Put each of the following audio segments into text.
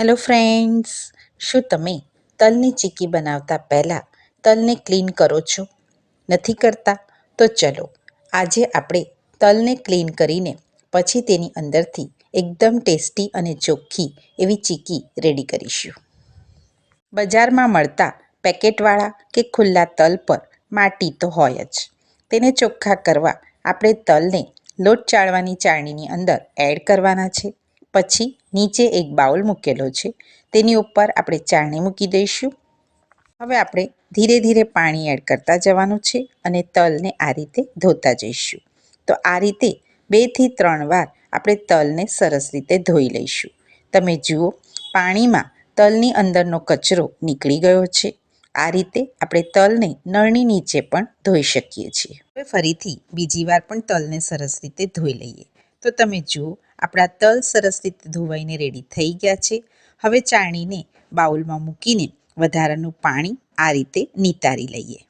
Hello friends શું તમે તલની ચીકી બનાવતા પહેલાં તલને ક્લીન કરો છો? નથી કરતા? તો ચલો, આજે આપણે તલને ક્લીન કરીને પછી તેની અંદરથી એકદમ ટેસ્ટી અને ચોખ્ખી એવી ચીકી રેડી કરીશું. બજારમાં મળતા પેકેટવાળા કે ખુલ્લા તલ પર માટી તો હોય જ. તેને ચોખ્ખા કરવા આપણે તલને લોટ ચાળવાની ચાળણીની અંદર એડ કરવાના છે. પછી નીચે એક બાઉલ મૂકેલો છે. તેની ઉપર આપણે ચાળણી મૂકી દઈશું. હવે આપણે ધીરે ધીરે પાણી એડ કરતા જવાનું છે અને તલને આ રીતે ધોતા જઈશું. તો આ રીતે બેથી ત્રણ વાર આપણે તલને સરસ રીતે ધોઈ લઈશું. તમે જુઓ, પાણીમાં તલની અંદરનો કચરો નીકળી ગયો છે. આ રીતે આપણે તલને નળની નીચે પણ ધોઈ શકીએ છીએ. હવે ફરીથી બીજી વાર પણ તલને સરસ રીતે ધોઈ લઈએ. તો તમે જુઓ આપણા તલ સરસ રીતે ધોવાઈને રેડી થઈ ગયા છે. હવે ચાળણીને બાઉલમાં મૂકીને વધારાનું પાણી આ રીતે નિતારી લઈએ.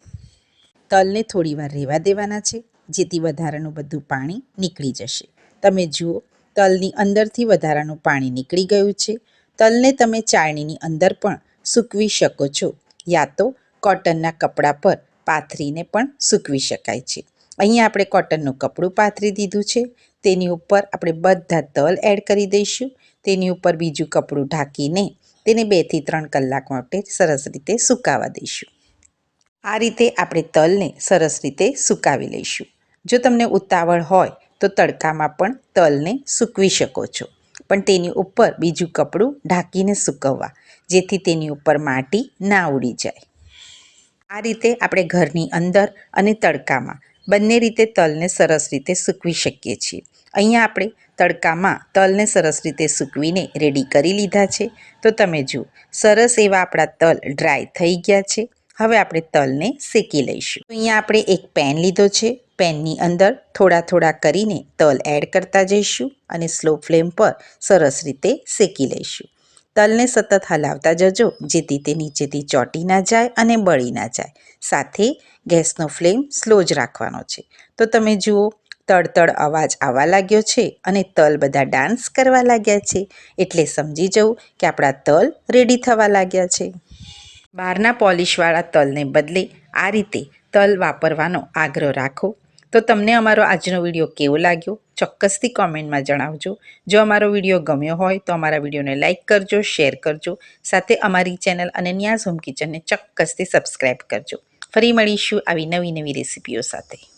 તલને થોડી વાર રહેવા દેવાના છે, જેથી વધારાનું બધું પાણી નીકળી જશે. તમે જુઓ, તલની અંદરથી વધારાનું પાણી નીકળી ગયું છે. તલને તમે ચાળણીની અંદર પણ સૂકવી શકો છો, યા તો કોટનના કપડા પર પાથરીને પણ સૂકવી શકાય છે. અહીંયા આપણે કોટનનું કપડું પાથરી દીધું છે. તેની ઉપર આપણે બધા તલ એડ કરી દઈશું. તેની ઉપર બીજું કપડું ઢાંકીને તેને બેથી ત્રણ કલાક માટે સરસ રીતે સુકાવા દઈશું. આ રીતે આપણે તલને સરસ રીતે સુકાવી લઈશું. જો તમને ઉતાવળ હોય તો તડકામાં પણ તલને સૂકવી શકો છો. પણ તેની ઉપર બીજું કપડું ઢાંકીને સૂકવવા, જેથી તેની ઉપર માટી ના ઉડી જાય. આ રીતે આપણે ઘરની અંદર અને તડકામાં બંને રીતે તલને સરસ રીતે સૂકવી શકીએ છીએ. અહીંયા આપણે તડકામાં તલને સરસ રીતે સૂકવીને રેડી કરી લીધા છે. તો તમે જુઓ, સરસ એવા આપણા તલ ડ્રાય થઈ ગયા છે. હવે આપણે તલને શેકી લઈશું. અહીંયા આપણે એક પેન લીધો છે. પેનની અંદર થોડા થોડા કરીને તલ એડ કરતા જઈશું અને સ્લો ફ્લેમ પર સરસ રીતે શેકી લઈશું. તલને સતત હલાવતા જજો, જેથી તે નીચેથી ચોટી ના જાય અને બળી ના જાય. સાથે ગેસનો ફ્લેમ સ્લો જ રાખવાનો છે. તો તમે જુઓ તડતડ અવાજ આવવા લાગ્યો છે અને તલ બધા ડાન્સ કરવા લાગ્યા છે. એટલે સમજી જવું કે આપણા તલ રેડી થવા લાગ્યા છે. બહારના પોલિશવાળા તલને બદલે આ રીતે તલ વાપરવાનો આગ્રહ રાખો. તો તમને અમારો આજનો વીડિયો કેવો લાગ્યો? ચોક્કસથી કોમેન્ટમાં જણાવજો. જો અમારો વીડિયો ગમ્યો હોય તો અમારા વિડીયોને લાઇક કરજો, શેર કરજો, સાથે અમારી ચેનલ અને ન્યાઝ હોમ કિચનને ચોક્કસથી સબસ્ક્રાઈબ કરજો. ફરી મળીશું આવી નવી નવી રેસિપીઓ સાથે.